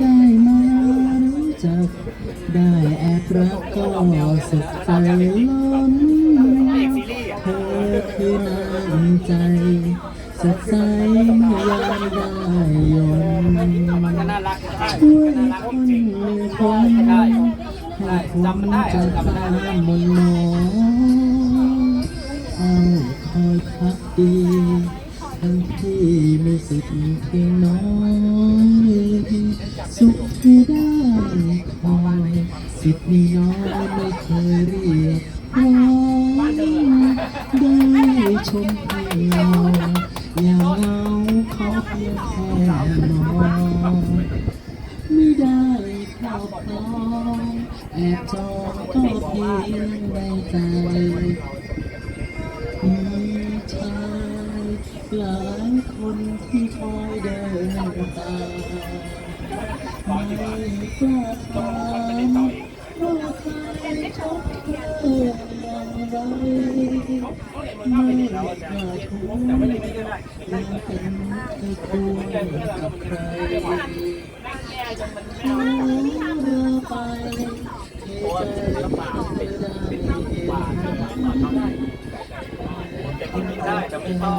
ได้มารู้จัก ได้แอบรักก็สุขใจล้นเธอคือน้ำใจสดใสยามได้ยนช่วยคนหนึ่งคนให้คนจะตามมนต์มองเอาคอยพักดี ทั้งที่มีสิทธิ์เพียงน้อยสุขที่ได้คอยสิทธิ์นี้น้อยไม่เคยเรียกร้องได้ชมเพียงอย่างเงาเขาเพียงแค่มองไม่ได้ครอบครองแอบจองก็เพียงในใจ หลายคนที่คอยเดินตามไม่กล้าถามว่าใครชอบเธออย่างไรไม่กล้าทูลยังเป็นเคยคุยกับใคร ต่อ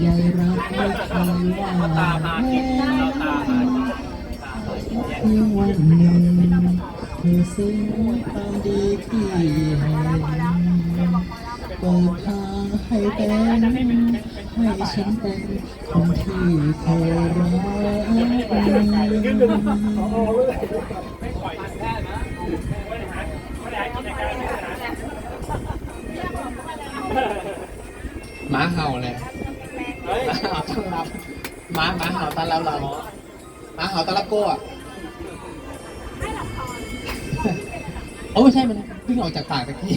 ใยรักไม่เคยว่าตามมาคิดเราตามมาเพียงวันหนึ่งเธอสิ้นความดีที่เห็นเปิดทางให้เป็น ฉันเป็นคนที่เธอรักหมาเห่าเลยหมาเห่าต้อนรับหมาหมาเห่าต้อนรับเราหมาเห่าต้อนรับโก้อะโอ้ไม่ใช่มันเพิ่งออกจากปากตะกี้